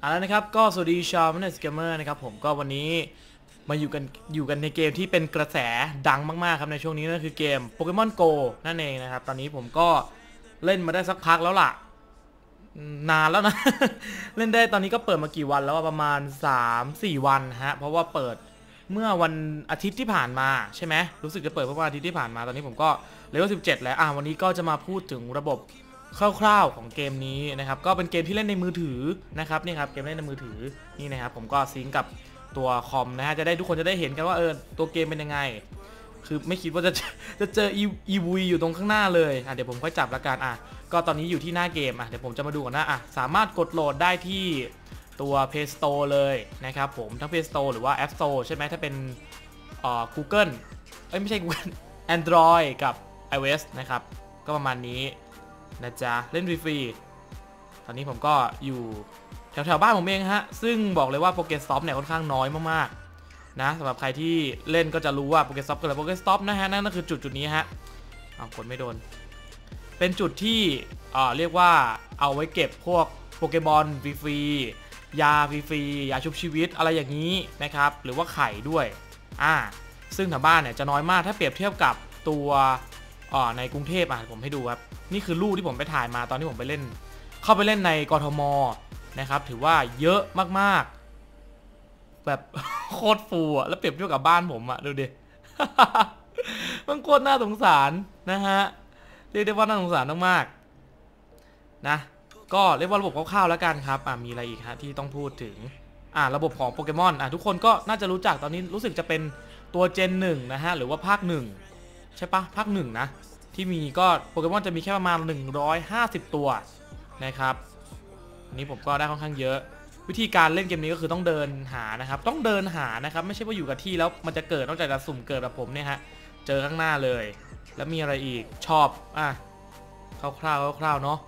เอาละนะครับก็สวัสดีชาวมันเนสเกมเมอร์นะครับผมก็วันนี้มาอยู่กันอยู่กันในเกมที่เป็นกระแสดังมากๆครับในช่วงนี้นั่นคือเกมโปเกมอนโกนั่นเองนะครับ ตอนนี้ผมก็เล่นมาได้สักพักแล้วล่ะ นานแล้วนะ เล่นได้ตอนนี้ก็เปิดมากี่วันแล้วประมาณ 3-4 วันฮะ เพราะว่าเปิดเมื่อวันอาทิตย์ที่ผ่านมาใช่ไหมรู้สึกจะเปิดเมื่อวันอาทิตย์ที่ผ่านมาตอนนี้ผมก็เลเวล17 แล้วอะวันนี้ก็จะมาพูดถึงระบบ คร่าวๆของเกมนี้นะครับก็เป็นเกมที่เล่นในมือถือนะครับนี่ครับเกมเล่นในมือถือนี่นะครับผมก็ซิงกับตัวคอมนะฮะจะได้ทุกคนจะได้เห็นกันว่าเออตัวเกมเป็นยังไง คือไม่คิดว่าจะจะเจออีอีวีอยู่ตรงข้างหน้าเลยอะเดี๋ยวผมค่อยจับละกันอะก็ตอนนี้อยู่ที่หน้าเกมอะเดี๋ยวผมจะมาดูก่อนนะอะสามารถกดโหลดได้ที่ตัว Play Store เลยนะครับผมทั้ง Play Store หรือว่า App Store ใช่ไหมถ้าเป็นเอ่อ Google เอ้ยไม่ใช่ Google Android กับ iOS นะครับ ก็ประมาณนี้ นะจ๊ะ เล่นฟรีๆตอนนี้ผมก็อยู่แถวๆบ้านผมเองฮะ ซึ่งบอกเลยว่าโปเกสต็อปเนี่ยค่อนข้างน้อยมากๆนะสำหรับใครที่เล่นก็จะรู้ว่าโปเกสต็อปกับโปเกสต็อปนะฮะ นั่นก็คือจุดจุดนี้ฮะเอากดไม่โดน เป็นจุดที่เอ่อเรียกว่าเอาไว้เก็บพวกโปเกมอนฟรีๆยาฟรีๆยาชุบชีวิตอะไรอย่างนี้นะครับ หรือว่าไข่ด้วยอ่าซึ่งแถวบ้านเนี่ยจะน้อยมากถ้าเปรียบเทียบกับตัว อ่อในกรุงเทพอะผมให้ดูครับนี่คือรูปที่ผมไปถ่ายมาตอนที่ผมไปเล่น เข้าไปเล่นในกทมนะครับ ถือว่าเยอะมากๆ แบบโคตรฟูอะแล้วเปรียบเทียบกับบ้านผมอะดูดิมันโคตรน่าสงสารนะฮะเรียกได้ว่าน่าสงสารมากๆนะก็เรียกว่าระบบคร่าวๆแล้วกันครับอะมีอะไรอีกฮะที่ต้องพูดถึงอะระบบของโปเกมอนอะทุกคนก็น่าจะรู้จักตอนนี้รู้สึกจะเป็นตัวเจนหนึ่งนะฮะหรือว่าภาคหนึ่ง ใช่ปะภาคหนึ่งนะ ที่มีก็โปเกมอนจะมีแค่ประมาณ 150 ตัวนะครับอันนี้ผมก็ได้ค่อนข้างเยอะ วิธีการเล่นเกมนี้ก็คือต้องเดินหานะครับ ต้องเดินหานะครับ ไม่ใช่ว่าอยู่กับที่แล้วมันจะเกิดนอกจากจะสุ่มเกิดแบบผมเนี่ยฮะเจอข้างหน้าเลย แล้วมีอะไรอีกชอบอะคร่าวๆคร่าวๆเนาะ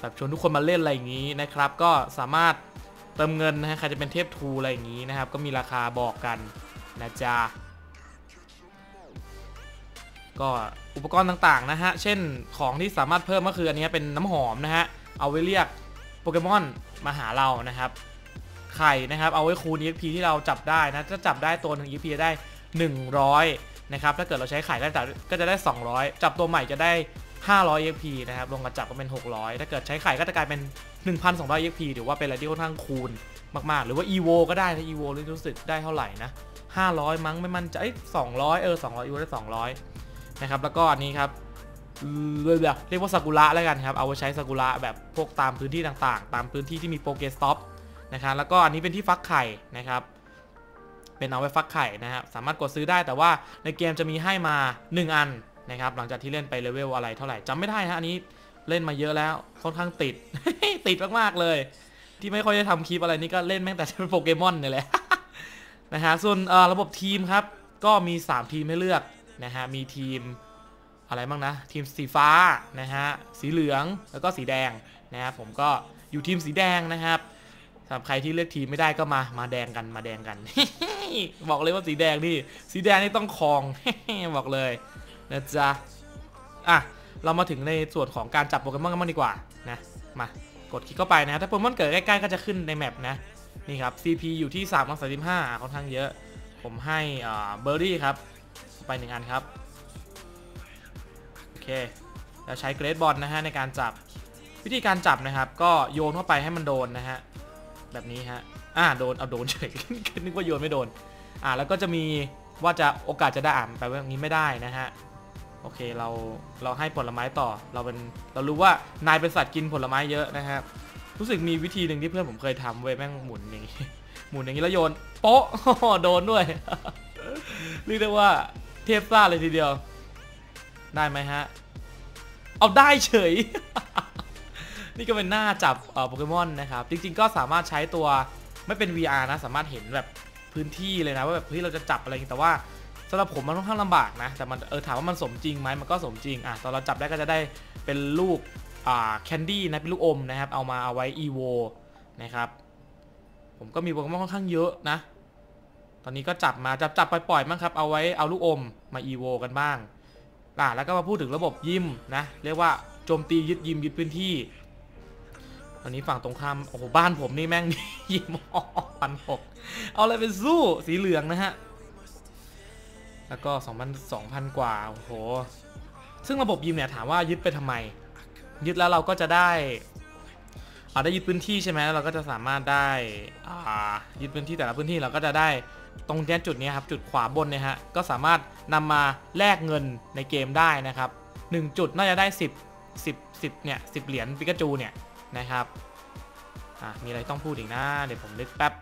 แบบชวนทุกคนมาเล่นอะไรอย่างนี้นะครับ ก็สามารถเติมเงินนะฮะใครจะเป็นเทพทูอะไรอย่างนี้นะครับ ก็มีราคาบอกกันนะจ๊ะ ก็อุปกรณ์ต่างๆนะฮะ เช่นของที่สามารถเพิ่มก็คืออันนี้เป็นน้ำหอมนะฮะ เอาไว้เรียกโปเกมอนมาหาเรานะครับ ไข่นะครับเอาไว้คูณ EXP ที่เราจับได้นะ ถ้าจับได้ตัวหนึ่ง EXP ได้ 100 นะครับ ถ้าเกิดเราใช้ไข่ก็จะก็จะได้ 200 จับตัวใหม่จะได้ 500 EXP นะครับรวมกับจับก็เป็น 600 ถ้าเกิดใช้ไข่ก็จะกลายเป็น 1,200 EXP ถือว่าเป็นอะไรที่ค่อนข้างคูณมากๆ หรือว่า EVO ก็ได้นะ EVO รู้สึกได้เท่าไหร่นะ500 มั้งไม่มั่นใจเอ้ย200เออ200 EVO ได้ 200 นะครับ แล้วก็อันนี้ครับเรียกว่าซากุระแล้วกันครับ เอาไว้ใช้ซากุระแบบพวกตามพื้นที่ต่างๆ ตามพื้นที่ที่มีโปเกสต็อปนะครับ แล้วก็อันนี้เป็นที่ฟักไข่นะครับ เป็นเอาไว้ฟักไข่นะครับ สามารถกดซื้อได้แต่ว่าในเกมจะมีให้มา 1 อันนะครับ หลังจากที่เล่นไปเลเวลอะไรเท่าไหร่จำไม่ได้ฮะอันนี้เล่นมาเยอะแล้วค่อนข้างติด ติดมากๆเลย ที่ไม่ค่อยได้ทำคลิปอะไรนี่ก็เล่นแม่งแต่เป็นโปเกมอนนี่แหละนะฮะ ส่วนระบบทีมครับ ก็มี 3 ทีมให้เลือก นะฮะ มีทีมอะไรบ้างนะ ทีมสีฟ้านะฮะ สีเหลืองแล้วก็สีแดงนะครับผมก็อยู่ทีมสีแดงนะครับสำหรับใครที่เลือกทีมไม่ได้ก็มา มาแดงกันมาแดงกัน บอกเลยว่าสีแดงนี่ สีแดงนี่ต้องครอง บอกเลยนะจ๊ะ อะ เรามาถึงในส่วนของการจับโปเกมอนกันบ้างดีกว่านะ มากดคลิกเข้าไปนะ ถ้าโปเกมอนเกิดใกล้ๆก็จะขึ้นในแมปนะ นี่ครับ CP อยู่ที่3 3 5ค่อนข้างเยอะ ผมให้เบอร์รี่ครับ ไปหนึ่งอันครับ โอเค แล้วใช้เกรดบอลนะฮะในการจับ วิธีการจับนะครับ ก็โยนเข้าไปให้มันโดนนะฮะ แบบนี้ฮะ อ่าโดน เอาโดนเฉย นึกว่าโยนไม่โดน อ่าแล้วก็จะมีว่าจะโอกาสจะได้อ่านไปว่างนี้ไม่ได้นะฮะ โอเคเราเราให้ผลไม้ต่อ เราเป็นเรารู้ว่านายเป็นสัตว์กินผลไม้เยอะนะครับรู้สึกมีวิธีหนึ่งที่เพื่อนผมเคยทำเว้ยแม่งหมุนอย่างงี้หมุนอย่างนี้แล้วโยนโป๊ะโดนด้วยเรียกได้ว่า พซ่าเลยทีเดียว ได้ไหมฮะ เอาได้เฉย นี่ก็เป็นหน้าจับโปเกมอนนะครับ จริง ๆ ก็สามารถใช้ตัวไม่เป็น VR นะ สามารถเห็นแบบพื้นที่เลยนะ ว่าแบบเฮ้ยเราจะจับอะไรอย่างงี้แต่ว่าสำหรับผมมันค่อนข้างลำบากนะ แต่มันเออถามว่ามันสมจริงไหมมันก็สมจริงอะตอนเราจับได้ก็จะได้เป็นลูกอ่าแคนดี้นะเป็นลูกอมนะครับ เอามาเอาไว้ EVO นะครับผมก็มีโปเกมอนค่อนข้างเยอะนะ ตอนนี้ก็จับมาจับจับปล่อยๆมั้งครับ เอาไว้เอาลูกอมมา EVO กันบ้างอ่าแล้วก็มาพูดถึงระบบยิมนะเรียกว่าโจมตียึดยิมยึดพื้นที่ตอนนี้ฝั่งตรงข้ามโอ้โหบ้านผมนี่แม่งยิมพันหกเอาอะไรไปสู้สีเหลืองนะฮะแล้วก็2,000 2,000 กว่าโอ้โหซึ่งระบบยิมเนี่ยถามว่ายึดไปทำไม ยึดแล้วเราก็จะได้อาได้ยึดพื้นที่ใช่ไหมแล้วเราก็จะสามารถได้ยึดพื้นที่แต่ละพื้นที่เราก็จะได้ ตรงเนี้จุดนี้ครับจุดขวาบนเนี่ยฮะก็สามารถนำมาแลกเงินในเกมได้นะครับ1จุดน่าจะได้ 10 10 10เนี่ย10 เหรียญปิกาจูเนี่ยนะครับอะมีอะไรต้องพูดอีกนะเดี๋ยวผมนึกแป๊บ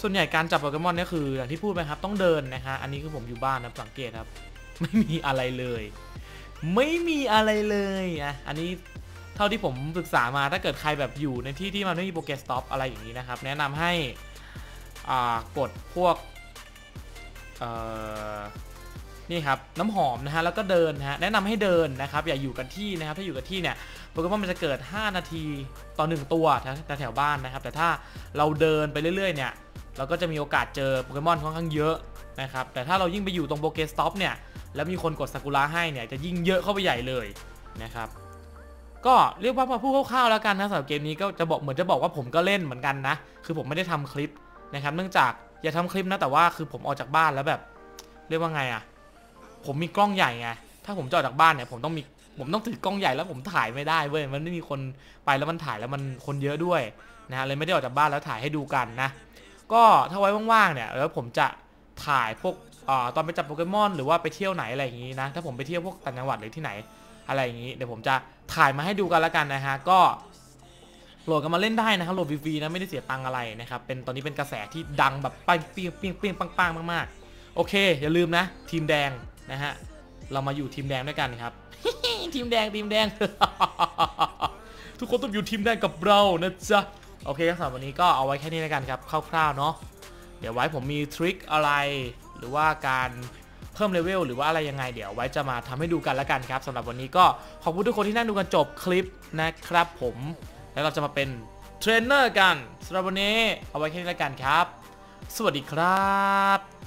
ส่วนใหญ่การจับโปเกมอนนี่คืออย่างที่พูดไปครับต้องเดินนะฮะอันนี้คือผมอยู่บ้านนะสังเกตครับ ไม่มีอะไรเลย ไม่มีอะไรเลยอะอันนี้เท่าที่ผมศึกษามาถ้าเกิดใครแบบอยู่ในที่ที่มันไม่มีโปรแกสต็อปอะไรอย่างนี้นะครับ แนะนำให้ กดพวกนี่ครับน้ำหอมนะฮะแล้วก็เดินนะฮะแนะนำให้เดินนะครับอย่าอยู่กับที่นะครับถ้าอยู่กับที่เนี่ยโปเกมอนมันจะเกิด 5 นาทีต่อ 1 ตัวแถวแถวบ้านนะครับ แต่ถ้าเราเดินไปเรื่อยๆเนี่ยเราก็จะมีโอกาสเจอโปเกมอนค่อนข้างเยอะนะครับแต่ถ้าเรายิ่งไปอยู่ตรงโปเกสต็อปเนี่ยแล้วมีคนกดซากุระให้เนี่ยจะยิ่งเยอะเข้าไปใหญ่เลยนะครับก็เรียกว่ามาพูดคร่าวๆแล้วกันนะสำหรับเกมนี้ก็จะบอกเหมือนจะบอกว่าผมก็เล่นเหมือนกันนะคือผมไม่ได้ทำคลิป นะครับ เนื่องจากอย่าทำคลิปนะแต่ว่าคือผมออกจากบ้านแล้วแบบ เรียกว่าไงอะผมมีกล้องใหญ่ไงถ้าผมจะออกจากบ้านเนี่ยผมต้องมีผมต้องถือกล้องใหญ่แล้วผมถ่ายไม่ได้เว้ยมันไม่มีคนไปแล้วมันถ่ายแล้วมันคนเยอะด้วยนะฮะเลยไม่ได้ออกจากบ้านแล้วถ่ายให้ดูกันนะ ก็ถ้าไว้ว่างๆเนี่ยแล้วผมจะถ่ายพวกอตอนไปจับโปเกมอนหรือว่าไปเที่ยวไหนอะไรอย่างงี้นะถ้าผมไปเที่ยวพวกต่างจังหวัดหรือที่ไหนอะไรอย่างนี้เดี๋ยวผมจะถ่ายมาให้ดูกันแล้วกันนะฮะก็ โหลดกันมาเล่นได้นะครับโหลดฟรีๆนะไม่ได้เสียตังอะไรนะครับเป็นตอนนี้เป็นกระแสที่ดังแบบปังเปียงเปียงเปียงปังปังมากๆ โอเค อย่าลืมนะ ทีมแดงนะฮะเรามาอยู่ทีมแดงด้วยกันครับ ทีมแดงทีมแดง ทุกคนต้องอยู่ทีมแดงกับเรานะจ๊ะโอเคสำหรับวันนี้ก็เอาไว้แค่นี้แล้วกันครับคร่าวๆเนาะเดี๋ยวไว้ผมมีทริคอะไรหรือว่าการเพิ่มเลเวลหรือว่าอะไรยังไงเดี๋ยวไว้จะมาทำให้ดูกันแล้วกันครับสำหรับวันนี้ก็ขอบคุณทุกคนที่นั่งดูกันจบคลิปนะครับผม แล้วเราจะมาเป็นเทรนเนอร์กันสำหรับวันนี้เอาไว้แค่นี้แล้วกันครับ สวัสดีครับ